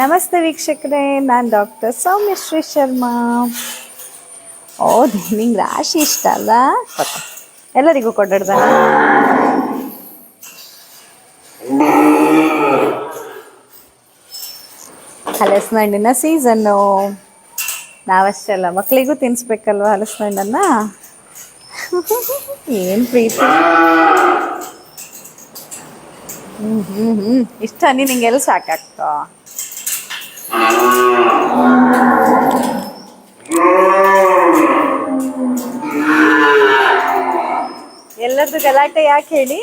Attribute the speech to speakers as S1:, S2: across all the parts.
S1: ನಮಸ್ತೆ ವೀಕ್ಷಕರೇ, ನಾನು ಡಾಕ್ಟರ್ ಸೌಮ್ಯಶ್ರೀ ಶರ್ಮಾ. ಓ, ನಿಂಗೆ ರಾಶಿ ಇಷ್ಟ ಅಲ್ಲ ಕೊಟ್ಟ ಎಲ್ಲರಿಗೂ ಕೊಡಡ್ದ ಹಲಸಿನ ಹಣ್ಣಿನ ಸೀಸನ್ನು. ನಾವಷ್ಟೇ ಅಲ್ಲ ಮಕ್ಕಳಿಗೂ ತಿನ್ನಿಸ್ಬೇಕಲ್ವ ಹಲಸಿನ ಹಣ್ಣನ್ನ? ಏನು ಪ್ರೀತಿ? ಹ್ಞೂ ಹ್ಞೂ ಹ್ಞೂ ಇಷ್ಟ ನೀನು ನಿಂಗೆಲ್ಲ ಸಾಕಾಗ್ತೋ? ಎಲ್ಲರದ್ದು ಗಲಾಟೆ ಯಾಕೆ ಹೇಳಿ?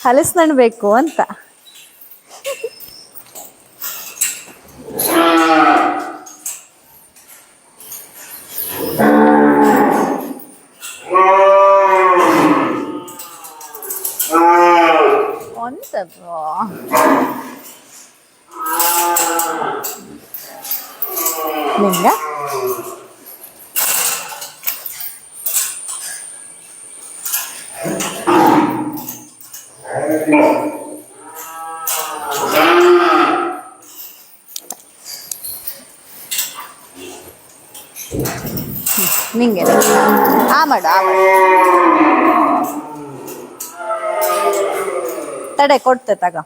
S1: ಹಲಸು ಬೇಕು ಅಂತ. ಒಂತದ್ದು ನಿಂಗ ನಿಂಗೆ ಆ ಮಾಡು ಆ ಮಾಡು ತಡೆ ಕೊಡ್ತೆ ತಗ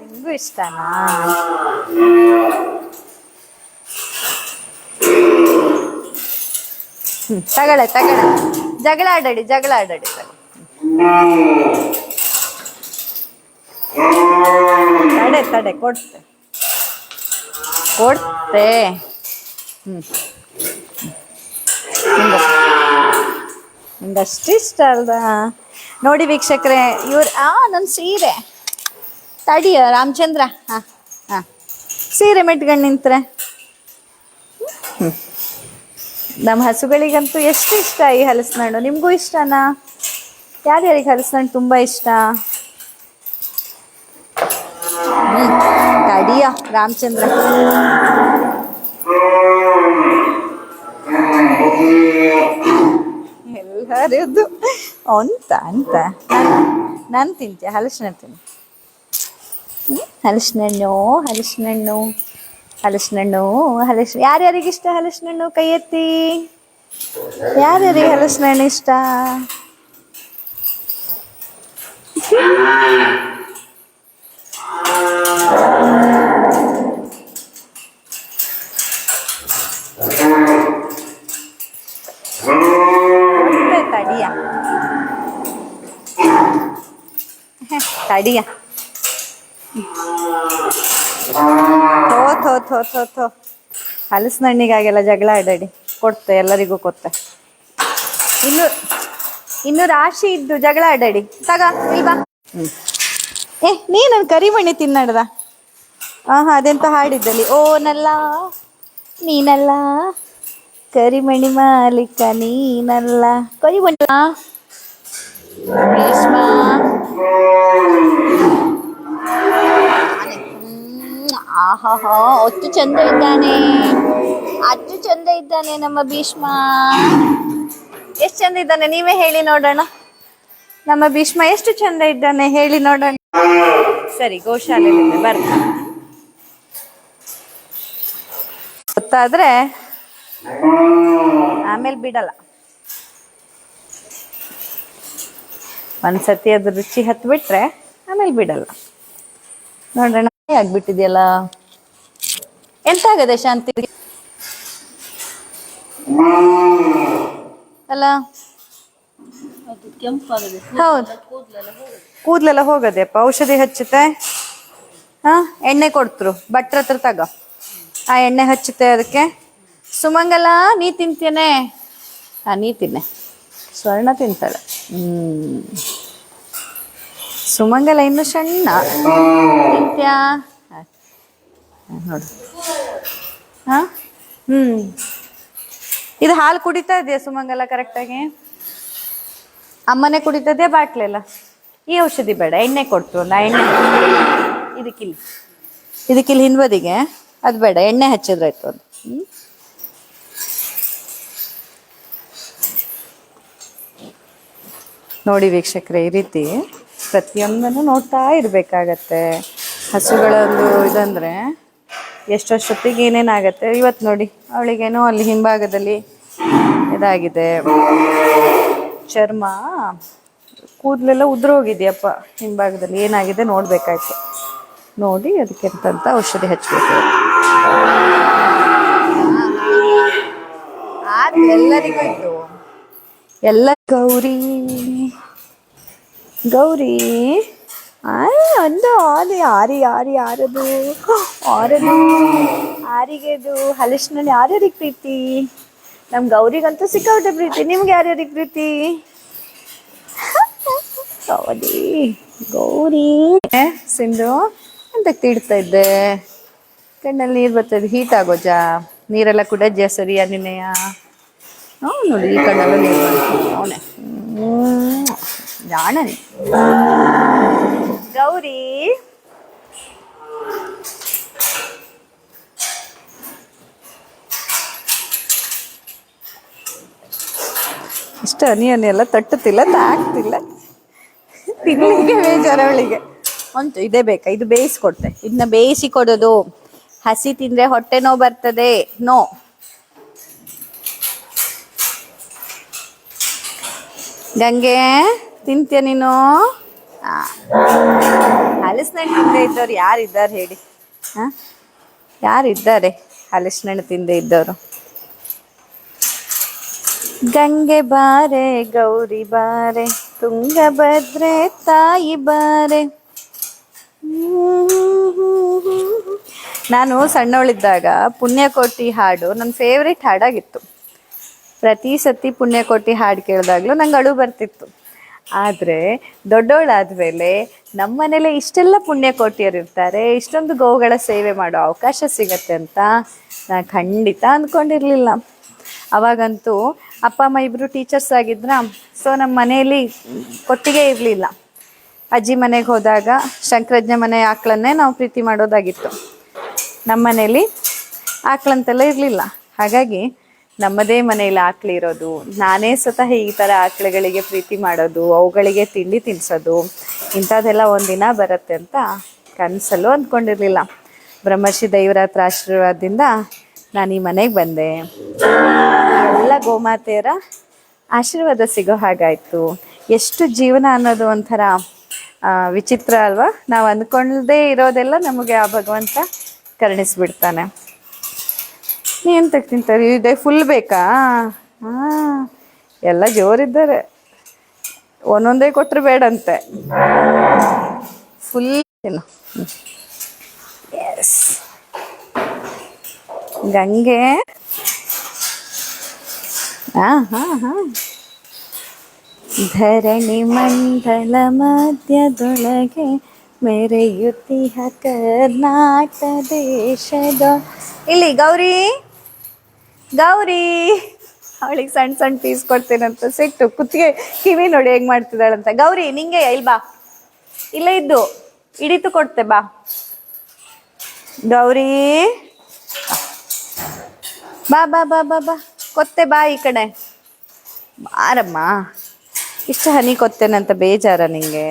S1: ನಿಂಗೂ ಇಷ್ಟನಾ? ತಗಳೆ ತಗಳೆ ಜಗಳ ಆಡಾಡಿ ಜಗಳ ಆಡಾಡಿ ತಡೆ ತಡೆ, ಕೊಡ್ತೆ. ಕೊಡ್ತೆ. ಹ್ಮ್. ಅಷ್ಟಿಷ್ಟ ಅಲ್ವಾ? ನೋಡಿ ವೀಕ್ಷಕರೇ, ಇವ್ರು ಆ ನನ್ನ ಸೀರೆ. ತಡಿಯ ರಾಮಚಂದ್ರ. ಹಾ ಹಾ. ಸೀರೆ ಮೆಟ್ಕೊಂಡು ನಿಂತ್ರೆ. ನಮ್ಮ ಹಸುಗಳಿಗಂತೂ ಎಷ್ಟು ಇಷ್ಟ ಈ ಹಲಸಿನಣ್ಣು ನಿಮಗೂ ಇಷ್ಟನಾ? ಯಾರ್ಯಾರಿಗೆ ಹಲಸಿನಣ್ಣು ತುಂಬ ಇಷ್ಟ. ತಡಿಯ ರಾಮಚಂದ್ರ. ಎಲ್ಲರದ್ದು ಅಂತ ಅಂತ. ನಾನು ತಿಂತೀಯ, ಹಲಸಿನ ತಿನ್ನು ಹ್ಮ್? ಹಲಸಿನ ಹಣ್ಣು ಹಲಸಿನ ಹಣ್ಣು ಹಲಸಿನ ಹಣ್ಣು ಹಲಸಿನ ಯಾರ್ಯಾರಿಗೆ ಇಷ್ಟ ಹಲಸಿನ ಹಣ್ಣು ಕೈ ಎತ್ತಿ ಯಾರ್ಯಾರಿಗೆ ಹಲಸಿನ ಹಣ್ಣು ಇಷ್ಟ? ಕೊಡ್ತೆ ತಡಿಯ. ಹೆ, ತಡಿಯ. ಥೋ ಥೋ ಥೋ ಥೋ ಥೋ. ಹಲಸಿನ ಹಣ್ಣಿಗಾಗೆಲ್ಲ ಜಗಳ ಆಡಾಡಿ. ಕೊಡ್ತೆ ಎಲ್ಲರಿಗೂ ಕೊಡ್ತೆ. ಇನ್ನು ಇನ್ನು ರಾಶಿ ಇದ್ದು ಜಗಳ ಆಡಾಡಿ. ತಗ ಇಲ್ವಾ ಏ ಏ ನೀನು ಕರಿಮಣಿ ತಿನ್ನಡ್ದ? ಹಾ ಹಾ ಅದೆಂತ ಹಾಡಿದ್ದಲ್ಲಿ? ಓ ನಲ್ಲ ನೀನಲ್ಲ. ಕರಿಮಣಿ ಮಾಲೀಕ ನೀನಲ್ಲ. ಕರಿಮಣಿ ಭೀಷ್ಮ. ಆಹಾಹಾ ಅಷ್ಟು ಚಂದ ಇದ್ದಾನೆ. ಅಷ್ಟು ಚಂದ ಇದ್ದಾನೆ ನಮ್ಮ ಭೀಷ್ಮ. ಎಷ್ಟು ಚಂದ ಇದ್ದಾನೆ? ನೀವೇ ಹೇಳಿ ನೋಡೋಣ. ನಮ್ಮ ಭೀಷ್ಮ ಎಷ್ಟು ಚಂದ ಇದ್ದಾನೆ? ಹೇಳಿ ನೋಡೋಣ. ಸರಿ ಗೋಶಾಲೆ ಬರ್ತಾ ಗೊತ್ತಾದ್ರೆ ಆಮೇಲೆ ಬಿಡಲ್ಲ. ಒಂದ್ಸತಿ ಅದ್ರ ರುಚಿ ಹತ್ಬಿಟ್ರೆ ಆಮೇಲೆ ಬಿಡಲ್ಲ. ನೋಡೋಣ. ಆಗ್ಬಿಟ್ಟಿದೆಯಲ್ಲ? ಎಂತ ಆಗದೆ ಶಾಂತಿ? ಅಲ್ಲ? ಹೌದು. ಕೂದ್ಲೆಲ್ಲ ಹೋಗದೆಪ್ಪ ಔಷಧಿ ಹಚ್ಚುತ್ತೆ? ಹಾ ಎಣ್ಣೆ ಕೊಡ್ತರು ಭಟ್ರ ಹತ್ರ ತಗೋ. ಆ ಎಣ್ಣೆ ಹಚ್ಚುತ್ತೆ ಅದಕ್ಕೆ? ಸುಮಂಗಲ ನೀ ತಿಂತೇನೆ ಹಾ ನೀ ತಿನ್ನೆ. ಸ್ವರ್ಣ ತಿಂತಾಳೆ. ಹ್ಮ್. ಸುಮಂಗಲ ಇನ್ನು ಸಣ್ಣ. ತಿಂತ್ಯಾ ನೋಡು. ಹಾ? ಹ್ಮ್. ಇದು ಹಾಲು ಕುಡಿತಾ ಇದೆಯಾ ಸುಮಂಗಲ ಕರೆಕ್ಟಾಗಿ ಅಮ್ಮನೇ ಕುಡಿತದೆ ಬಾಟ್ಲೆಲ್ಲ ಈ ಔಷಧಿ ಬೇಡ, ಎಣ್ಣೆ ಕೊಡ್ತು ನಾ ಎಣ್ಣೆ ಇದಕ್ಕಿಲ್ಲಿ. ಇದಕ್ಕಿಲ್ಲಿ ಹಿಂಬದಿಗೆ, ಅದು ಬೇಡ, ಎಣ್ಣೆ ಹಚ್ಚಿದ್ರಾಯ್ತು ಅದು? ನೋಡಿ ವೀಕ್ಷಕರೇ, ಈ ರೀತಿ ಪ್ರತಿಯೊಂದನ್ನು ನೋಡ್ತಾ ಇರಬೇಕಾಗತ್ತೆ. ಹಸುಗಳಲ್ಲೂ ಇದಂದರೆ ಎಷ್ಟೊತ್ತಿಗೆ ಏನೇನಾಗತ್ತೆ ಇವತ್ತು ನೋಡಿ. ಅವಳಿಗೇನೋ ಅಲ್ಲಿ ಹಿಂಭಾಗದಲ್ಲಿ ಇದಾಗಿದೆ. ಚರ್ಮ. ಕೂದಲೆಲ್ಲ ಉದುರೋಗಿದೆಯಪ್ಪ. ಹಿಂಭಾಗದಲ್ಲಿ ಏನಾಗಿದೆ ನೋಡಬೇಕಾಯ್ತು. ನೋಡಿ ಅದಕ್ಕೆ ಔಷಧಿ ಹಚ್ಚಬೇಕು ಎಲ್ಲರಿಗೂ ಇತ್ತು ಎಲ್ಲ ಗೌರಿ. ಗೌರಿ. ಒಂದು ಆರಿ ಆರಿ ಆರಿ, ಆರದು. ಆರದು ಆರಿಗೆದು ಹಲಸಿನಲ್ಲಿ ಯಾರ್ಯಾರಿಗೆ ಪ್ರೀತಿ? ನಮ್ ಗೌರಿಗಂತೂ ಸಿಕ್ಕಾಬಿಟ್ಟೆ ಪ್ರೀತಿ. ನಿಮ್ಗೆ ಯಾರ್ಯಾರಿಗೆ ಪ್ರೀತಿ? ಗೌರಿ. ಗೌರಿ ಸಿಂಧು ಅಂತ ತಿಡ್ತಾ ಇದ್ದೆ? ಕಣ್ಣಲ್ಲಿ ನೀರು ಬರ್ತದೆ ಹೀಟ್ ಆಗೋಜಾ ನೀರೆಲ್ಲ ಕುಡಜ್ಜ ಸರಿಯಾ ನಿನ್ನೆಯ ಹ್ಞೂ, ನೋಡಿ, ಈ ಕಣ್ಣೆಲ್ಲ ನೀರು ಅವನೇ ಜಾಣ ನೀ. ಗೌರಿ. ಇಷ್ಟ ಅನಿಯನ್ ಎಲ್ಲ ತಟ್ಟುತ್ತಿಲ್ಲ, ತಾಕ್ತಿಲ್ಲ. ತಿನ್ನಲಿಕ್ಕೆ ಬೇಜಾರವಳಿಗೆ ಅಂತ ಇದೇ ಬೇಕಾ? ಇದು ಬೇಯಿಸ್ಕೊಡ್ತೆ ಇದನ್ನ ಬೇಯಿಸಿ ಕೊಡೋದು. ಹಸಿ ತಿಂದ್ರೆ ಹೊಟ್ಟೆ ನೋವು ಬರ್ತದೆ. ನೋ. ಗಂಗೆ, ತಿಂತೀಯ ನೀನು. ಹಲಸಿನಣ್ಣು ತಿಂದೆ ಇದ್ದವ್ರು ಯಾರಿದ್ದಾರೆ ಹೇಳಿ? ಹಾ? ಯಾರಿದ್ದಾರೆ ಹಲಸಿನಣ್ಣು ತಿಂದೆ ಇದ್ದವರು? ಗಂಗೆ ಬಾರೆ, ಗೌರಿ ಬಾರೆ, ತುಂಗಭದ್ರೆ ತಾಯಿ ಬಾರೆ. ನಾನು ಸಣ್ಣವಳಿದ್ದಾಗ ಪುಣ್ಯಕೋಟಿ ಹಾಡು ನನ್ನ ಫೇವ್ರೆಟ್ ಹಾಡಾಗಿತ್ತು. ಪ್ರತಿ ಸತಿ ಪುಣ್ಯಕೋಟಿ ಹಾಡು ಕೇಳಿದಾಗಲೂ ನಂಗೆ ಅಳು ಬರ್ತಿತ್ತು. ಆದರೆ ದೊಡ್ಡವಳಾದ್ಮೇಲೆ ನಮ್ಮ ಮನೇಲೆ ಇಷ್ಟೆಲ್ಲ ಪುಣ್ಯಕೋಟಿಯರು ಇರ್ತಾರೆ, ಇಷ್ಟೊಂದು ಗೋವುಗಳ ಸೇವೆ ಮಾಡೋ ಅವಕಾಶ ಸಿಗತ್ತೆ ಅಂತ ನಾನು ಖಂಡಿತ ಅಂದ್ಕೊಂಡಿರಲಿಲ್ಲ. ಅವಾಗಂತೂ ಅಪ್ಪ, ಅಮ್ಮ ಇಬ್ಬರು ಟೀಚರ್ಸ್ ಆಗಿದ್ರ ಸೊ ನಮ್ಮ ಮನೆಯಲ್ಲಿ ಕೊಟ್ಟಿಗೆ ಇರಲಿಲ್ಲ. ಅಜ್ಜಿ ಮನೆಗೆ ಹೋದಾಗ ಶಂಕರಜ್ಞ ಮನೆ ಆಕಳನ್ನೇ ನಾವು ಪ್ರೀತಿ ಮಾಡೋದಾಗಿತ್ತು. ನಮ್ಮ ಮನೇಲಿ ಆಕ್ಳಂತೆಲ್ಲ ಇರಲಿಲ್ಲ. ಹಾಗಾಗಿ ನಮ್ಮದೇ ಮನೆಯಲ್ಲಿ ಆಕಳು ಇರೋದು, ನಾನೇ ಸ್ವತಃ ಈ ಥರ ಆಕ್ಳುಗಳಿಗೆ ಪ್ರೀತಿ ಮಾಡೋದು, ಅವುಗಳಿಗೆ ತಿಂಡಿ ತಿನ್ನಿಸೋದು ಇಂಥದ್ದೆಲ್ಲ ಒಂದಿನ ಬರುತ್ತೆ ಅಂತ ಕನಸಲ್ಲೂ ಅಂದ್ಕೊಂಡಿರಲಿಲ್ಲ. ಬ್ರಹ್ಮಶ್ರೀ ದೈವರಾತ್ರ ಆಶೀರ್ವಾದದಿಂದ ನಾನು ಈ ಮನೆಗೆ ಬಂದೆ. ಗೋಮಾತೆಯರ ಆಶೀರ್ವಾದ ಸಿಗೋ ಹಾಗಾಯಿತು. ಎಷ್ಟು ಜೀವನ ಅನ್ನೋದು ಒಂಥರ ವಿಚಿತ್ರ ಅಲ್ವಾ? ನಾವು ಅಂದ್ಕೊಳ್ಳದೇ ಇರೋದೆಲ್ಲ ನಮಗೆ ಆ ಭಗವಂತ ಕರುಣಿಸ್ಬಿಡ್ತಾನೆ. ನೀ ಎಂತಕ್ಕೆ ತಿಂತಾರೆ? ಇದೆ ಫುಲ್ ಬೇಕಾ? ಹಾ ಎಲ್ಲ ಜೋರಿದ್ದಾರೆ. ಒಂದೊಂದೇ ಕೊಟ್ಟರೆ ಬೇಡಂತೆ. ಫುಲ್ ಎಸ್ ಗಂಗೆ ಧರಣಿ ಮಂಡಲ ಮಧ್ಯದೊಳಗೆ ಮೆರೆಯುತ್ತಿಹ ಕರ್ನಾಟ ದೇಶದ. ಇಲ್ಲಿ ಗೌರಿ ಗೌರಿ. ಅವಳಿಗೆ ಸಣ್ಣ ಸಣ್ಣ ಪೀಸ್ ಕೊಡ್ತೇನಂತ. ಸಿಟ್ಟು, ಕುತ್ತಿಗೆ ಕಿವಿ ನೋಡಿ ಹೆಂಗ್ ಮಾಡ್ತಿದ್ದಾಳಂತ. ಗೌರಿ, ನಿಂಗೆ ಇಲ್ ಬಾ. ಇಲ್ಲ ಇದ್ದು, ಹಿಡಿತು ಕೊಡ್ತೆ ಬಾ. ಗೌರಿ. ಬಾ ಬಾ ಬಾ ಬಾ ಬಾ. ಕೊತ್ತೆ ಬಾ ಈ ಕಡೆ. ಬಾರಮ್ಮ. ಇಷ್ಟು ಹನಿ ಕೊತ್ತೇನಂತ ಬೇಜಾರ ನಿಂಗೆ?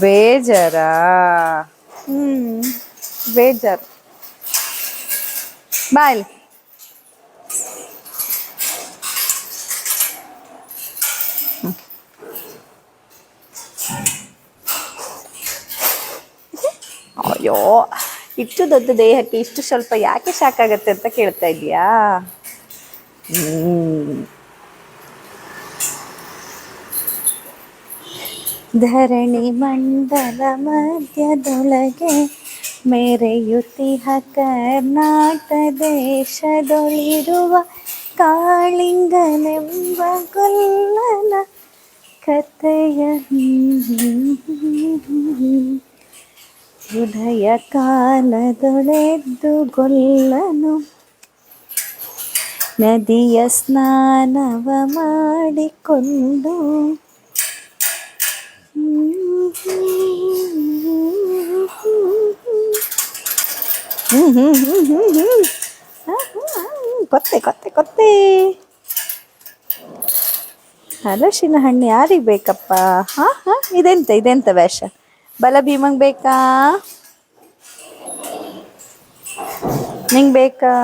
S1: ಬೇಜಾರ? ಹ್ಮ್, ಬೇಜಾರು. ಬಾ ಇಲ್ಲಿ. ಅಯ್ಯೋ, ಇಷ್ಟು ದೊಡ್ಡ ದೇಹಕ್ಕೆ ಇಷ್ಟು ಸ್ವಲ್ಪ ಯಾಕೆ ಸಾಕಾಗುತ್ತೆ ಅಂತ ಕೇಳ್ತಾ ಇದೀಯಾ ಧರಣಿ ಮಂಡಲ ಮಧ್ಯದೊಳಗೆ ಮೆರೆಯುತ್ತಿಹ ಕರ್ನಾಟ ದೇಶದೊಳಿರುವ ಕಾಳಿಂಗನೆಂಬ ಗೊಲ್ಲನ ಕಥೆಯ ಹೃದಯ ಕಾಲದೊಳೆದ್ದು ಗೊಲ್ಲನು. ನದಿಯ ಸ್ನಾನವ ಮಾಡಿಕೊಂಡು. ಕೊತ್ತೆ ಕೊತ್ತೆ ಕೊತ್ತೆ. ಹಲಸಿನ ಹಣ್ಣು ಯಾರಿಗೆ ಬೇಕಪ್ಪ? ಹಾ ಹಾ, ಇದೆಂತ ಇದೆಂತ ವೇಷ? ಬಲ ಭೀಮಂಗ್ ಬೇಕಾ? ನಿಂಗೆ ಬೇಕಾ?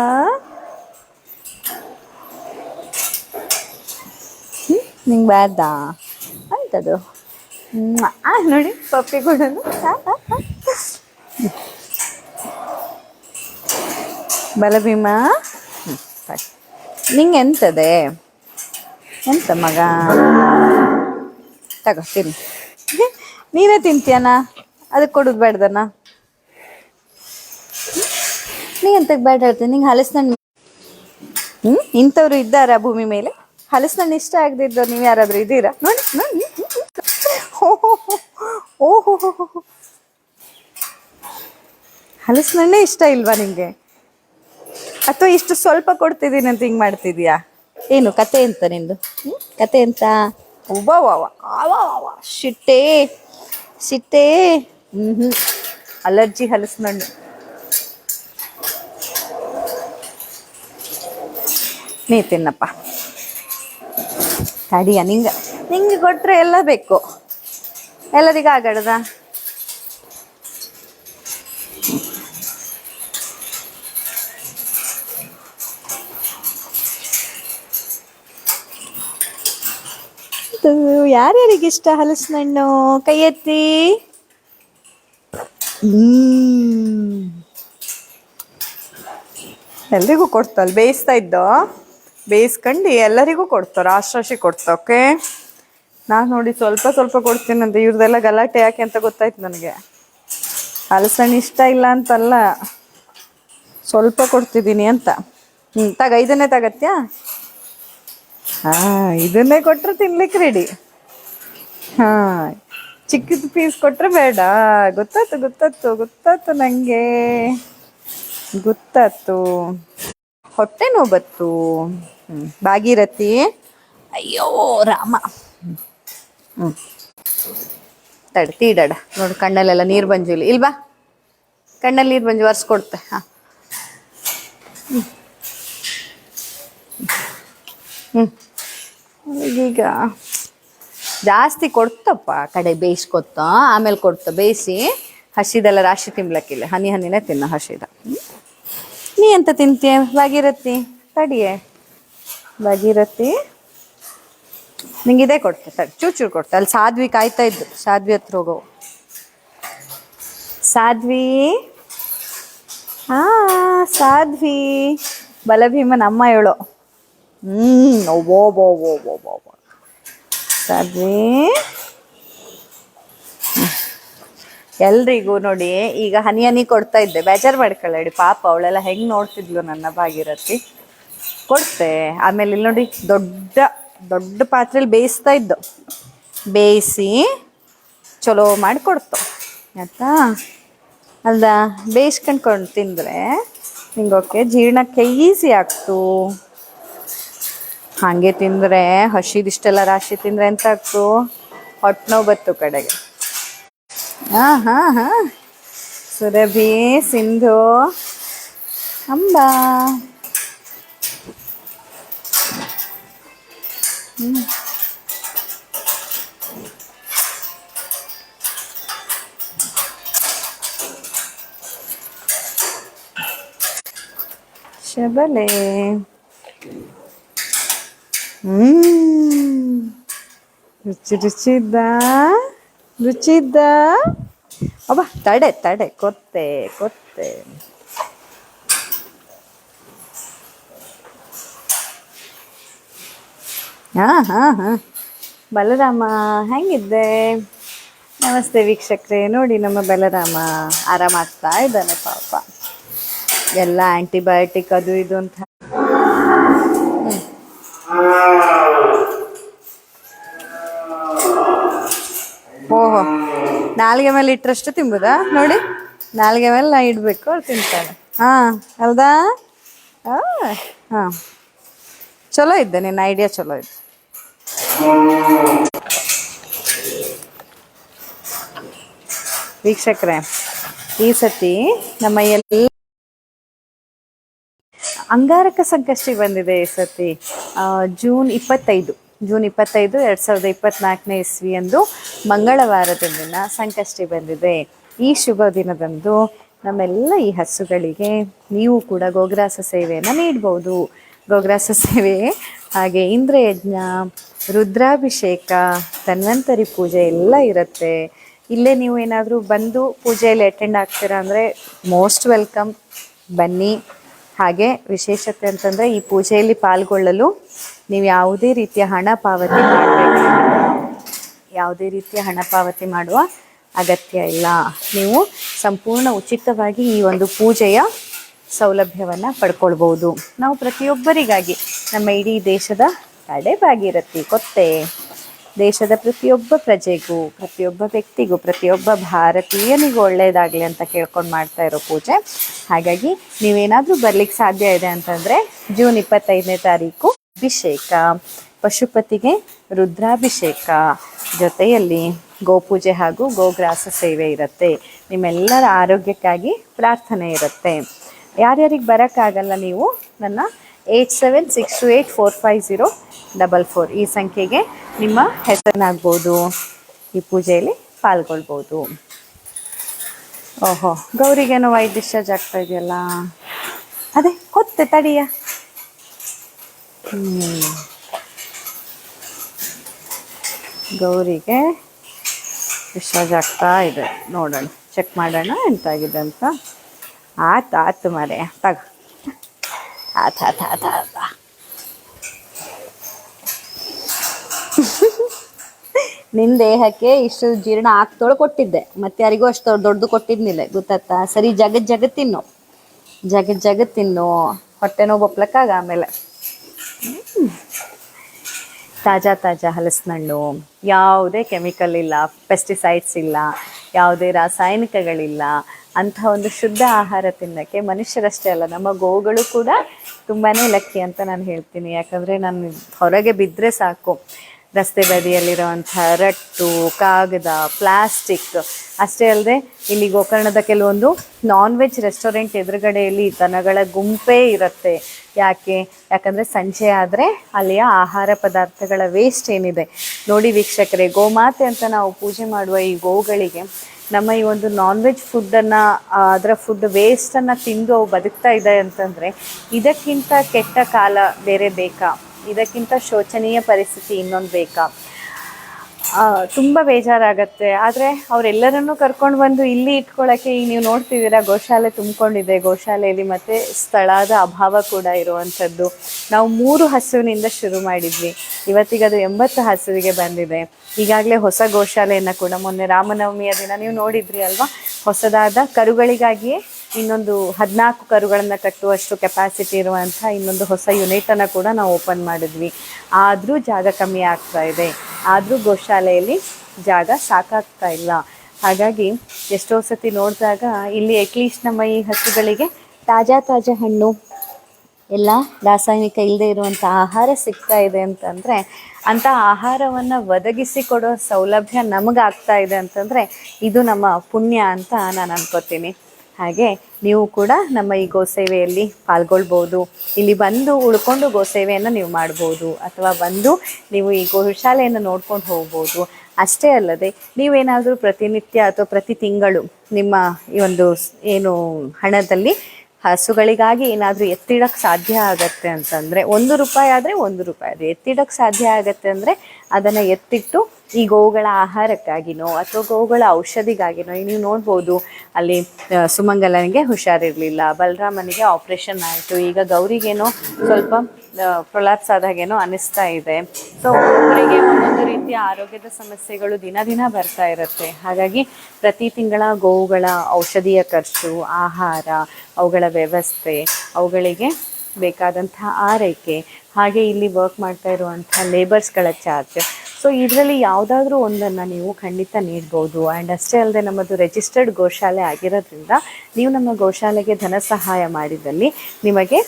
S1: ನಿಂಗೆ ಬೇಡ ಆಯ್ತದು. ಆ, ನೋಡಿ, ಪಪ್ಪಿ ಕೂಡ ಬಲ ಭೀಮ ನಿಂಗೆ ಎಂತದೆ? ಎಂತ ಮಗ? ತಗೋ ತಿನ್ ನೀನೇ ತಿಂತೀಯನ? ಅದಕ್ಕೆ ಕೊಡೋದು ಬೇಡ್ದನ ನೀ ಎಂತಕ್ಕೆ ಬೇಡ ಹೇಳ್ತೀನಿ ನಿಂಗೆ ಹಲಸಿನಣ್ಣು ಹ್ಞೂ ಇಂಥವ್ರು ಇದ್ದಾರಾ ಭೂಮಿ ಮೇಲೆ? ಹಲಸಿನಣ್ಣು ಇಷ್ಟ ಆಗದಿದ್ದು ನೀವು ಯಾರಾದರೂ ಇದ್ದೀರಾ? ನೋಡಿ ನೋಡಿ. ಓಹೋ ಹಲಸಿನಣ್ಣೇ ಇಷ್ಟ ಇಲ್ವಾ ನಿಂಗೆ ಅಥವಾ ಇಷ್ಟು ಸ್ವಲ್ಪ ಕೊಡ್ತಿದ್ದೀನಿ ಅಂತ ಹಿಂಗೆ ಮಾಡ್ತಿದ್ಯಾ? ಏನು ಕತೆ ಎಂತ ನಿಂದು? ಕತೆ ಎಂತ? ಉಬ ವಾವ ಆವ ವಾವ ಶಿಟ್ಟೆ ಸಿಟ್ಟೆ ಹ್ಮ್ ಹ್ಮ್. ಅಲರ್ಜಿ ಹಲಸಿನಣ್ಣು ನೀ ತಿನ್ನಪ್ಪ. ತಡಿಯ ನಿಂಗೆ ನಿಂಗೆ ಕೊಟ್ಟರೆ ಎಲ್ಲ ಬೇಕು. ಎಲ್ಲರಿಗೂ ಆಗಡದ ಯಾರ್ಯಾರಿಗೆ ಯಾರ್ಯಾರಿಗಿಷ್ಟ ಹಲಸಿನ ಹಣ್ಣು? ಕೈ ಎತ್ತಿ. ಎಲ್ರಿಗೂ ಕೊಡ್ತಲ್ ಬೇಯಿಸ್ತಾ ಇದ್ದೋ? ಬೇಯಿಸ್ಕೊಂಡು ಎಲ್ಲರಿಗೂ ಕೊಡ್ತಾರೆ ಆಶ್ರಾಶಿ ರಾಶಿ ಕೊಡ್ತಾ ಓಕೆ ನಾನು ನೋಡಿ ಸ್ವಲ್ಪ ಸ್ವಲ್ಪ ಕೊಡ್ತೀನಂತೆ ಇವ್ರದೆಲ್ಲ ಗಲಾಟೆ ಯಾಕೆ ಅಂತ ಗೊತ್ತಾಯ್ತು ನನಗೆ. ಹಲಸಣ್ಣು ಇಷ್ಟ ಇಲ್ಲ ಅಂತಲ್ಲ, ಸ್ವಲ್ಪ ಕೊಡ್ತಿದ್ದೀನಿ ಅಂತ. ಹ್ಞೂ ತಗ ಇದನ್ನೇ ತಗತ್ಯಾ? ಹಾಂ, ಇದನ್ನೇ ಕೊಟ್ಟರೆ ತಿನ್ಲಿಕ್ಕೆ ರೆಡಿ ಹಾಂ, ಚಿಕ್ಕದು ಪೀಸ್ ಕೊಟ್ಟರೆ ಬೇಡ. ಗೊತ್ತಾಯ್ತು ಗೊತ್ತಾಯ್ತು ಗೊತ್ತಾಯ್ತು ನನಗೆ ಗೊತ್ತಾಯ್ತು. ಹೊಟ್ಟೆ ನೋವು ಬತ್ತು ಭಾಗೀರಥಿ ಅಯ್ಯೋ ರಾಮ. ಹ್ಞೂ ತಡಿ ತೀಡಡ ನೋಡು ಕಣ್ಣಲ್ಲೆಲ್ಲ ನೀರು ಬಂಜಿಲ್ಲ ಇಲ್ವಾ ಕಣ್ಣಲ್ಲಿ ನೀರು ಬಂಜಿ ಒರೆಸ್ಕೊಡ್ತೆ ಹಾಂ. ಈಗ ಜಾಸ್ತಿ ಕೊಡ್ತಪ್ಪ. ಕಡೆ ಬೇಯಿಸ್ಕೊತ ಆಮೇಲೆ ಕೊಡ್ತ. ಬೇಯಿಸಿ ಹಸಿದೆಲ್ಲ ರಾಶಿ ತಿನ್ಲಕ್ಕಿಲ್ಲ. ಹನಿ ಹನಿನೇ ತಿನ್ನ ಹಸಿದ? ನೀ ಎಂತ ತಿಂತೀಯ? ಭಾಗೀರಥಿ ತಡಿಯೇ. ಭಾಗೀರಥಿ. ನಿಂಗೆ ಇದೇ ಕೊಡ್ತೆ ಸರ್ ಚೂರು ಕೊಡ್ತೆ. ಅಲ್ಲಿ ಸಾಧ್ವಿ ಕಾಯ್ತಾ ಇದ್ದು, ಸಾಧ್ವಿ ಹತ್ರ ಹೋಗೋ. ಸಾಧ್ವಿ. ಹಾ, ಸಾಧ್ವಿ. ಬಲಭೀಮನ ಅಮ್ಮ ಹೇಳೋ ಹ್ಮ್, ಓ ಬೋ ಓ ಬೋ ಬೋ ಬೋ ಸಾಧ್ವಿ. ಎಲ್ರಿಗೂ ನೋಡಿ, ಈಗ ಹನಿ ಹನಿ ಕೊಡ್ತಾ ಇದ್ದೆ. ಬೇಜಾರು ಮಾಡ್ಕೊಳ್ಳಿ ಪಾಪ, ಅವಳೆಲ್ಲ ಹೆಂಗ್ ನೋಡ್ತಿದ್ಲು ನನ್ನ ಭಾಗೀರಥಿ. ಕೊಡ್ತೆ. ಆಮೇಲೆ ಇಲ್ಲಿ ನೋಡಿ ದೊಡ್ಡ ದೊಡ್ಡ ಪಾತ್ರೆಯಲ್ಲಿ ಬೇಯಿಸ್ತಾ ಇದ್ದು. ಬೇಯಿಸಿ ಚಲೋ ಮಾಡಿ ಕೊಡ್ತು ಆಯ್ತಾ? ಅಲ್ದ? ಬೇಯಿಸ್ಕೊಂಡ್ಕೊಂಡು ತಿಂದರೆ ನಿಂಗೆ ಓಕೆ ಜೀರ್ಣಕ್ಕೆ ಈಸಿ ಆಗ್ತು. ಹಾಗೆ ತಿಂದರೆ ಹಸಿದಿಷ್ಟೆಲ್ಲ ರಾಶಿ ತಿಂದರೆ ಎಂತ ಆಗ್ತು ಹೊಟ್ಟೆ ಬತ್ತು ಕಡೆಗೆ. ಹಾ ಹಾ ಹಾ. ಸುರಭಿ, ಸಿಂಧು, ಅಂಬ. ಹ್ಮ್. ಶಬಲೆ ಹ್ಮ್ ರುಚಿ ರುಚಿ ಇದ್ದ ರುಚಿ ಇದ್ದ ಅಬ್ಬ ತಡೆ ತಡೆ ಕೊತ್ತೆ ಕೊತ್ತೆ ಹಾ ಹಾ ಹಾ. ಬಲರಾಮ, ಹೆಂಗಿದ್ದೆ? ನಮಸ್ತೆ ವೀಕ್ಷಕರೇ. ನೋಡಿ ನಮ್ಮ ಬಲರಾಮ ಆರಾಮಾಗ್ತಾ ಇದ್ದಾನೆ ಪಾಪ. ಎಲ್ಲ ಆಂಟಿಬಯೋಟಿಕ್ ಅದು ಇದು ಅಂತ. ಓಹೋ, ನಾಲ್ಗೆ ಮೇಲೆ ಇಟ್ಟರಷ್ಟು ತಿಂಬುದಾ? ನೋಡಿ, ನಾಲ್ಗೆ ಮೇಲೆ ನಾ ಇಡಬೇಕು ಅವ್ರು ತಿಂತಾಳೆ. ಹಾಂ, ಹೌದಾ? ಹಾಂ. ಚಲೋ ಇದ್ದೆ, ನಿನ್ನ ಐಡಿಯಾ ಚಲೋ ಇತ್ತು. ವೀಕ್ಷಕರೇ, ಈ ಸತಿ ನಮ್ಮ ಎಲ್ಲ ಅಂಗಾರಕ ಸಂಕಷ್ಟಿ ಬಂದಿದೆ ಈ ಸತಿ. ಜೂನ್ ಇಪ್ಪತ್ತೈದು ಜೂನ್ ಇಪ್ಪತ್ತೈದು ಎರಡ್ ಸಾವಿರದ ಇಪ್ಪತ್ನಾಲ್ಕನೇ ಇಸ್ವಿಯಂದು ಮಂಗಳವಾರದ ದಿನ ಸಂಕಷ್ಟಿ ಬಂದಿದೆ. ಈ ಶುಭ ದಿನದಂದು ನಮ್ಮೆಲ್ಲ ಈ ಹಸುಗಳಿಗೆ ನೀವು ಕೂಡ ಗೋಗ್ರಾಸ ಸೇವೆಯನ್ನು ನೀಡ್ಬೋದು. ಗೋಗ್ರಾಸ ಸೇವೆ, ಹಾಗೆ ಇಂದ್ರಯಜ್ಞ, ರುದ್ರಾಭಿಷೇಕ, ಧನ್ವಂತರಿ ಪೂಜೆ ಎಲ್ಲ ಇರುತ್ತೆ. ಇಲ್ಲೇ ನೀವು ಏನಾದರೂ ಬಂದು ಪೂಜೆಯಲ್ಲಿ ಅಟೆಂಡ್ ಆಗ್ತೀರಾ ಅಂದರೆ ಮೋಸ್ಟ್ ವೆಲ್ಕಮ್ ಬನ್ನಿ. ಹಾಗೆ ವಿಶೇಷತೆ ಅಂತಂದರೆ ಈ ಪೂಜೆಯಲ್ಲಿ ಪಾಲ್ಗೊಳ್ಳಲು ನೀವು ಯಾವುದೇ ರೀತಿಯ ಹಣ ಪಾವತಿ ಮಾಡಬೇಕು. ಯಾವುದೇ ರೀತಿಯ ಹಣ ಪಾವತಿ ಮಾಡುವ ಅಗತ್ಯ ಇಲ್ಲ. ನೀವು ಸಂಪೂರ್ಣ ಉಚಿತವಾಗಿ ಈ ಒಂದು ಪೂಜೆಯ ಸೌಲಭ್ಯವನ್ನು ಪಡ್ಕೊಳ್ಬೋದು. ನಾವು ಪ್ರತಿಯೊಬ್ಬರಿಗಾಗಿ ನಮ್ಮ ಇಡೀ ದೇಶದ ಭಾಗೀರಥಿ ಕೊತ್ತೆ. ದೇಶದ ಪ್ರತಿಯೊಬ್ಬ ಪ್ರಜೆಗೂ, ಪ್ರತಿಯೊಬ್ಬ ವ್ಯಕ್ತಿಗೂ, ಪ್ರತಿಯೊಬ್ಬ ಭಾರತೀಯನಿಗೂ ಒಳ್ಳೆಯದಾಗಲಿ ಅಂತ ಕೇಳ್ಕೊಂಡು ಮಾಡ್ತಾ ಇರೋ ಪೂಜೆ. ಹಾಗಾಗಿ ನೀವೇನಾದರೂ ಬರ್ಲಿಕ್ಕೆ ಸಾಧ್ಯ ಇದೆ ಅಂತಂದರೆ ಜೂನ್ ಇಪ್ಪತ್ತೈದನೇ ತಾರೀಕು ಅಭಿಷೇಕ, ಪಶುಪತಿಗೆ ರುದ್ರಾಭಿಷೇಕ ಜೊತೆಯಲ್ಲಿ ಗೋಪೂಜೆ ಹಾಗೂ ಗೋಗ್ರಾಸ ಸೇವೆ ಇರುತ್ತೆ. ನಿಮ್ಮೆಲ್ಲರ ಆರೋಗ್ಯಕ್ಕಾಗಿ ಪ್ರಾರ್ಥನೆ ಇರುತ್ತೆ. ಯಾರ್ಯಾರಿಗೆ ಬರೋಕ್ಕಾಗಲ್ಲ ನೀವು, ನನ್ನ eight seven six two eight four five zero double four ಈ ಸಂಖ್ಯೆಗೆ ನಿಮ್ಮ ಹೆಸರನ್ನಾಗ್ಬೋದು, ಈ ಪೂಜೆಯಲ್ಲಿ ಪಾಲ್ಗೊಳ್ಬೋದು. ಓಹೋ, ಗೌರಿಗೇನೋ ವೈಟ್ ಡಿಸ್ಚಾರ್ಜ್ ಆಗ್ತಾ ಇದೆಯಲ್ಲ? ಅದೇ, ಕೊತ್ತೆ, ತಡಿಯ. ಗೌರಿಗೆ ಡಿಸ್ಚಾರ್ಜ್ ಆಗ್ತಾ ಇದೆ. ನೋಡೋಣ ಚೆಕ್ ಮಾಡೋಣ ಎಂತಾಗಿದೆ ಅಂತ. ಆತು ಆತು ಮರೆ ತಗ. ಆತ ಆತ ಆತ ಆತ. ನಿನ್ನ ದೇಹಕ್ಕೆ ಇಷ್ಟು ಜೀರ್ಣ ಆಗ್ತೋಳು ಕೊಟ್ಟಿದ್ದೆ. ಮತ್ತೆ ಯಾರಿಗೂ ಅಷ್ಟು ದೊಡ್ಡದು ಕೊಟ್ಟಿದ್ನಿಲ್ಲ. ಗೊತ್ತಾಯ್ತಾ? ಸರಿ ಜಗ ಜಗ ತಿನ್ನು. ಜಗ ಜಗ ತಿನ್ನು. ಹೊಟ್ಟೆ ನೋವು ಬಪ್ಲಕ್ಕಾಗ ಆಮೇಲೆ. ತಾಜಾ ತಾಜಾ ಹಲಸಿನಣ್ಣು. ಯಾವುದೇ ಕೆಮಿಕಲ್ ಇಲ್ಲ ಪೆಸ್ಟಿಸೈಡ್ಸ್ ಇಲ್ಲ, ಯಾವುದೇ ರಾಸಾಯನಿಕಗಳಿಲ್ಲ. ಅಂಥ ಒಂದು ಶುದ್ಧ ಆಹಾರ ತಿನ್ನಕ್ಕೆ ಮನುಷ್ಯರಷ್ಟೇ ಅಲ್ಲ, ನಮ್ಮ ಗೋಗಳು ಕೂಡ ತುಂಬಾ ಲಕ್ಕಿ ಅಂತ ನಾನು ಹೇಳ್ತೀನಿ. ಯಾಕಂದರೆ ನಾನು ಹೊರಗೆ ಬಿದ್ದರೆ ಸಾಕು. ರಸ್ತೆ ಬದಿಯಲ್ಲಿರುವಂಥ ರಟ್ಟು, ಕಾಗದ, ಪ್ಲಾಸ್ಟಿಕ್, ಅಷ್ಟೇ ಅಲ್ಲದೆ ಇಲ್ಲಿ ಗೋಕರ್ಣದ ಕೆಲವೊಂದು ನಾನ್ ವೆಜ್ ರೆಸ್ಟೋರೆಂಟ್ ಎದುರುಗಡೆಯಲ್ಲಿ ದನಗಳ ಗುಂಪೇ ಇರುತ್ತೆ. ಯಾಕೆ? ಯಾಕಂದರೆ ಸಂಜೆ ಆದರೆ ಅಲ್ಲಿಯ ಆಹಾರ ಪದಾರ್ಥಗಳ ವೇಸ್ಟ್ ಏನಿದೆ. ನೋಡಿ ವೀಕ್ಷಕರೇ, ಗೋಮಾತೆ ಅಂತ ನಾವು ಪೂಜೆ ಮಾಡುವ ಈ ಗೋಗಳಿಗೆ ನಮ್ಮ ಈ ಒಂದು ನಾನ್ ವೆಜ್ ಫುಡ್ಡನ್ನು ಅದರ ಫುಡ್ ವೇಸ್ಟನ್ನು ತಿಂದು ಅವು ಬದುಕ್ತಾ ಇದೆ ಅಂತಂದರೆ ಇದಕ್ಕಿಂತ ಕೆಟ್ಟ ಕಾಲ ಬೇರೆ ಬೇಕಾ? ಇದಕ್ಕಿಂತ ಶೋಚನೀಯ ಪರಿಸ್ಥಿತಿ ಇನ್ನೊಂದು ಬೇಕಾ? ತುಂಬ ಬೇಜಾರಾಗತ್ತೆ. ಆದರೆ ಅವರೆಲ್ಲರನ್ನು ಕರ್ಕೊಂಡು ಬಂದು ಇಲ್ಲಿ ಇಟ್ಕೊಳ್ಳೋಕ್ಕೆ ಈಗ ನೀವು ನೋಡ್ತಿದ್ದೀರಾ, ಗೋಶಾಲೆ ತುಂಬಿಕೊಂಡಿದೆ. ಗೋಶಾಲೆಯಲ್ಲಿ ಮತ್ತು ಸ್ಥಳದ ಅಭಾವ ಕೂಡ ಇರುವಂಥದ್ದು. ನಾವು ಮೂರು ಹಸುವಿನಿಂದ ಶುರು ಮಾಡಿದ್ವಿ. ಇವತ್ತಿಗದು ಎಂಬತ್ತು ಹಸುವಿಗೆ ಬಂದಿದೆ. ಈಗಾಗಲೇ ಹೊಸ ಗೋಶಾಲೆಯನ್ನು ಕೂಡ ಮೊನ್ನೆ ರಾಮನವಮಿಯ ದಿನ ನೀವು ನೋಡಿದ್ರಿ ಅಲ್ವಾ? ಹೊಸದಾದ ಕರುಗಳಿಗಾಗಿಯೇ ಇನ್ನೊಂದು ಹದಿನಾಲ್ಕು ಕರುಗಳನ್ನು ಕಟ್ಟುವಷ್ಟು ಕೆಪಾಸಿಟಿ ಇರುವಂಥ ಇನ್ನೊಂದು ಹೊಸ ಯುನಿಟನ್ನು ಕೂಡ ನಾವು ಓಪನ್ ಮಾಡಿದ್ವಿ. ಆದರೂ ಜಾಗ ಕಮ್ಮಿ ಆಗ್ತಾ ಇದೆ. ಆದರೂ ಗೋಶಾಲೆಯಲ್ಲಿ ಜಾಗ ಸಾಕಾಗ್ತಾ ಇಲ್ಲ. ಹಾಗಾಗಿ ಎಷ್ಟೋ ಸತಿ ನೋಡಿದಾಗ ಇಲ್ಲಿ ಅಟ್ಲೀಸ್ಟ್ ನಮ್ಮ ಈ ಹಸುಗಳಿಗೆ ತಾಜಾ ತಾಜಾ ಹಣ್ಣು, ಎಲ್ಲ ರಾಸಾಯನಿಕ ಇಲ್ಲದೆ ಇರುವಂಥ ಆಹಾರ ಸಿಗ್ತಾ ಇದೆ ಅಂತಂದರೆ ಅಂಥ ಆಹಾರವನ್ನು ಒದಗಿಸಿ ಕೊಡೋ ಸೌಲಭ್ಯ ನಮಗಾಗ್ತಾ ಇದೆ ಅಂತಂದರೆ ಇದು ನಮ್ಮ ಪುಣ್ಯ ಅಂತ ನಾನು ಅನ್ಕೋತೀನಿ. ಹಾಗೆ ನೀವು ಕೂಡ ನಮ್ಮ ಈ ಗೋಸೇವೆಯಲ್ಲಿ ಪಾಲ್ಗೊಳ್ಬೋದು. ಇಲ್ಲಿ ಬಂದು ಉಳ್ಕೊಂಡು ಗೋಸೇವೆಯನ್ನು ನೀವು ಮಾಡ್ಬೋದು. ಅಥವಾ ಬಂದು ನೀವು ಈ ಗೋಶಾಲೆಯನ್ನು ನೋಡ್ಕೊಂಡು ಹೋಗ್ಬೋದು. ಅಷ್ಟೇ ಅಲ್ಲದೆ ನೀವೇನಾದರೂ ಪ್ರತಿನಿತ್ಯ ಅಥವಾ ಪ್ರತಿ ತಿಂಗಳು ನಿಮ್ಮ ಈ ಒಂದು ಏನು ಹಣದಲ್ಲಿ ಹಸುಗಳಿಗಾಗಿ ಏನಾದರೂ ಎತ್ತಿಡಕ್ಕೆ ಸಾಧ್ಯ ಆಗತ್ತೆ ಅಂತಂದರೆ ಒಂದು ರೂಪಾಯಿ ಆದರೆ ಒಂದು ರೂಪಾಯಿ ಆದರೆ ಎತ್ತಿಡಕ್ಕೆ ಸಾಧ್ಯ ಆಗತ್ತೆ ಅಂದರೆ ಅದನ್ನು ಎತ್ತಿಟ್ಟು ಈ ಗೋವುಗಳ ಆಹಾರಕ್ಕಾಗಿನೋ ಅಥವಾ ಗೋವುಗಳ ಔಷಧಿಗಾಗಿನೋ ನೀವು ನೋಡ್ಬೋದು ಅಲ್ಲಿ ಸುಮಂಗಲನಿಗೆ ಹುಷಾರಿರಲಿಲ್ಲ, ಬಲರಾಮನಿಗೆ ಆಪ್ರೇಷನ್ ಆಯಿತು, ಈಗ ಗೌರಿಗೇನೋ ಸ್ವಲ್ಪ ಪ್ರೊಲಾಪ್ಸ್ ಆದಾಗೇನೋ ಅನಿಸ್ತಾ ಇದೆ. ಸೊ ಒಬ್ಬೊಬ್ಬರಿಗೆ ಒಂದೊಂದು ರೀತಿಯ ಆರೋಗ್ಯದ ಸಮಸ್ಯೆಗಳು ದಿನ ದಿನ ಬರ್ತಾ ಇರುತ್ತೆ. ಹಾಗಾಗಿ ಪ್ರತಿ ತಿಂಗಳ ಗೋವುಗಳ ಔಷಧಿಯ ಖರ್ಚು, ಆಹಾರ, ಅವುಗಳ ವ್ಯವಸ್ಥೆ, ಅವುಗಳಿಗೆ ಬೇಕಾದಂಥ ಆರೈಕೆ, ಹಾಗೆ ಇಲ್ಲಿ ವರ್ಕ್ ಮಾಡ್ತಾ ಇರುವಂಥ ಲೇಬರ್ಸ್ಗಳ ಚಾರ್ಜ್ ಸೊ ಇದರಲ್ಲಿ ಯಾವುದಾದ್ರೂ ಒಂದನ್ನು ನೀವು ಖಂಡಿತ ನೀಡ್ಬೋದು. ಆ್ಯಂಡ್ ಅಷ್ಟೇ ಅಲ್ಲದೆ ನಮ್ಮದು ರಿಜಿಸ್ಟರ್ಡ್ ಗೋಶಾಲೆ ಆಗಿರೋದ್ರಿಂದ, ನೀವು ನಮ್ಮ ಗೋಶಾಲೆಗೆ ಧನ ಸಹಾಯ ಮಾಡಿದಲ್ಲಿ ನಿಮಗೆ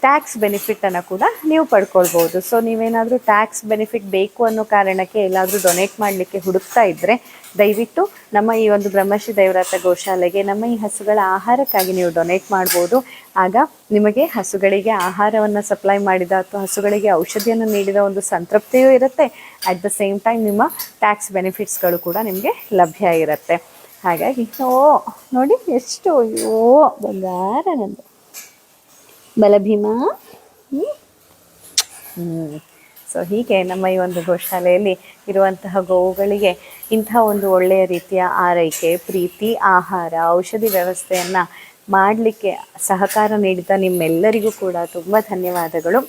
S1: ಟ್ಯಾಕ್ಸ್ ಬೆನಿಫಿಟನ್ನು ಕೂಡ ನೀವು ಪಡ್ಕೊಳ್ಬೋದು. ಸೊ ನೀವೇನಾದರೂ ಟ್ಯಾಕ್ಸ್ ಬೆನಿಫಿಟ್ ಬೇಕು ಅನ್ನೋ ಕಾರಣಕ್ಕೆ ಎಲ್ಲಾದರೂ ಡೊನೇಟ್ ಮಾಡಲಿಕ್ಕೆ ಹುಡುಕ್ತಾ ಇದ್ದರೆ ದಯವಿಟ್ಟು ನಮ್ಮ ಈ ಒಂದು ಬ್ರಹ್ಮಶ್ರೀ ದೇವರಾತ ಗೋಶಾಲೆಗೆ ನಮ್ಮ ಈ ಹಸುಗಳ ಆಹಾರಕ್ಕಾಗಿ ನೀವು ಡೊನೇಟ್ ಮಾಡ್ಬೋದು. ಆಗ ನಿಮಗೆ ಹಸುಗಳಿಗೆ ಆಹಾರವನ್ನು ಸಪ್ಲೈ ಮಾಡಿದ ಅಥವಾ ಹಸುಗಳಿಗೆ ಔಷಧಿಯನ್ನು ನೀಡಿದ ಒಂದು ಸಂತೃಪ್ತಿಯೂ ಇರುತ್ತೆ. ಅಟ್ ದ ಸೇಮ್ ಟೈಮ್ ನಿಮ್ಮ ಟ್ಯಾಕ್ಸ್ ಬೆನಿಫಿಟ್ಸ್ಗಳು ಕೂಡ ನಿಮಗೆ ಲಭ್ಯ ಇರುತ್ತೆ. ಹಾಗಾಗಿ, ಓ, ನೋಡಿ, ಎಷ್ಟು, ಅಯ್ಯೋ, ಬಂಗಾರ ನಂದು. ಬಲಭೀಮ? ಸೊ ಹೀಗೆ ನಮ್ಮ ಈ ಒಂದು ಗೋಶಾಲೆಯಲ್ಲಿ ಇರುವಂತಹ ಗೋವುಗಳಿಗೆ ಇಂತಹ ಒಂದು ಒಳ್ಳೆಯ ರೀತಿಯ ಆರೈಕೆ, ಪ್ರೀತಿ, ಆಹಾರ, ಔಷಧಿ ವ್ಯವಸ್ಥೆಯನ್ನು ಮಾಡಲಿಕ್ಕೆ ಸಹಕಾರ ನೀಡಿದ ನಿಮ್ಮೆಲ್ಲರಿಗೂ ಕೂಡ ತುಂಬ ಧನ್ಯವಾದಗಳು.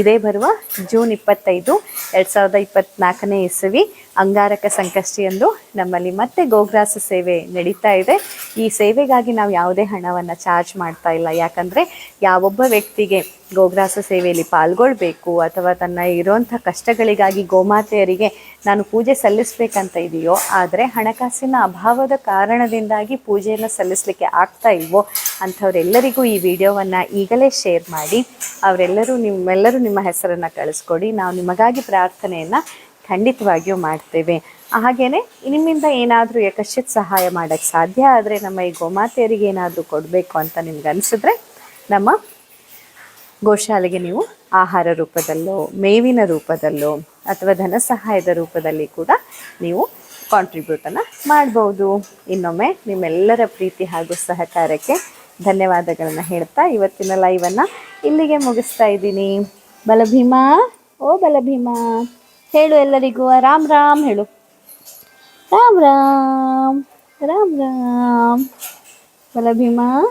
S1: ಇದೇ ಬರುವ ಜೂನ್ ಇಪ್ಪತ್ತೈದು, ಎರಡು ಸಾವಿರದ ಇಪ್ಪತ್ತ್ನಾಲ್ಕನೇ ಇಸವಿ ಅಂಗಾರಕ ಸಂಕಷ್ಟಿಯಂದು ನಮ್ಮಲ್ಲಿ ಮತ್ತೆ ಗೋಗ್ರಾಸ ಸೇವೆ ನಡೀತಾ ಇದೆ. ಈ ಸೇವೆಗಾಗಿ ನಾವು ಯಾವುದೇ ಹಣವನ್ನು ಚಾರ್ಜ್ ಮಾಡ್ತಾ ಇಲ್ಲ. ಯಾಕಂದರೆ ಯಾವೊಬ್ಬ ವ್ಯಕ್ತಿಗೆ ಗೋಗ್ರಾಸ ಸೇವೆಯಲ್ಲಿ ಪಾಲ್ಗೊಳ್ಬೇಕು ಅಥವಾ ತನ್ನ ಇರುವಂಥ ಕಷ್ಟಗಳಿಗಾಗಿ ಗೋಮಾತೆಯರಿಗೆ ನಾನು ಪೂಜೆ ಸಲ್ಲಿಸಬೇಕಂತ ಇದೆಯೋ, ಆದರೆ ಹಣಕಾಸಿನ ಅಭಾವದ ಕಾರಣದಿಂದಾಗಿ ಪೂಜೆಯನ್ನು ಸಲ್ಲಿಸಲಿಕ್ಕೆ ಆಗ್ತಾ ಇಲ್ವೋ ಅಂಥವರೆಲ್ಲರಿಗೂ ಈ ವಿಡಿಯೋವನ್ನು ಈಗಲೇ ಶೇರ್ ಮಾಡಿ. ಅವರೆಲ್ಲರೂ ನಿಮ್ಮೆಲ್ಲರೂ ನಿಮ್ಮ ಹೆಸರನ್ನು ಕಳಿಸ್ಕೊಡಿ. ನಾವು ನಿಮಗಾಗಿ ಪ್ರಾರ್ಥನೆಯನ್ನು ಖಂಡಿತವಾಗಿಯೂ ಮಾಡ್ತೇವೆ. ಹಾಗೆಯೇ ನಿಮ್ಮಿಂದ ಏನಾದರೂ ಯಕಶ್ಚಿತ್ ಸಹಾಯ ಮಾಡೋಕ್ಕೆ ಸಾಧ್ಯ ಆದರೆ ನಮ್ಮ ಈ ಗೋಮಾತೆಯರಿಗೆ ಏನಾದರೂ ಕೊಡಬೇಕು ಅಂತ ನಿಮ್ಗೆ ಅನಿಸಿದ್ರೆ ನಮ್ಮ ಗೋಶಾಲೆಗೆ ನೀವು ಆಹಾರ ರೂಪದಲ್ಲೋ, ಮೇವಿನ ರೂಪದಲ್ಲೋ ಅಥವಾ ಧನ ಸಹಾಯದ ರೂಪದಲ್ಲಿ ಕೂಡ ನೀವು ಕಾಂಟ್ರಿಬ್ಯೂಟನ್ನು ಮಾಡ್ಬೋದು. ಇನ್ನೊಮ್ಮೆ ನಿಮ್ಮೆಲ್ಲರ ಪ್ರೀತಿ ಹಾಗೂ ಸಹಕಾರಕ್ಕೆ ಧನ್ಯವಾದಗಳನ್ನು ಹೇಳ್ತಾ ಇವತ್ತಿನ ಲೈವನ್ನು ಇಲ್ಲಿಗೆ ಮುಗಿಸ್ತಾ ಇದ್ದೀನಿ. ಬಲಭೀಮಾ, ಓ ಬಲಭೀಮಾ, ಹೇಳು ಎಲ್ಲರಿಗೂ, ರಾಮ್ ರಾಮ್ ಹೇಳು. ರಾಮ್ ರಾಮ್ ರಾಮ್ ರಾಮ್. ಬಲಭೀಮಾ,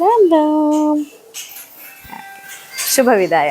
S1: ರಾಮ್ ರಾಮ್. ಶುಭ ವಿದಾಯ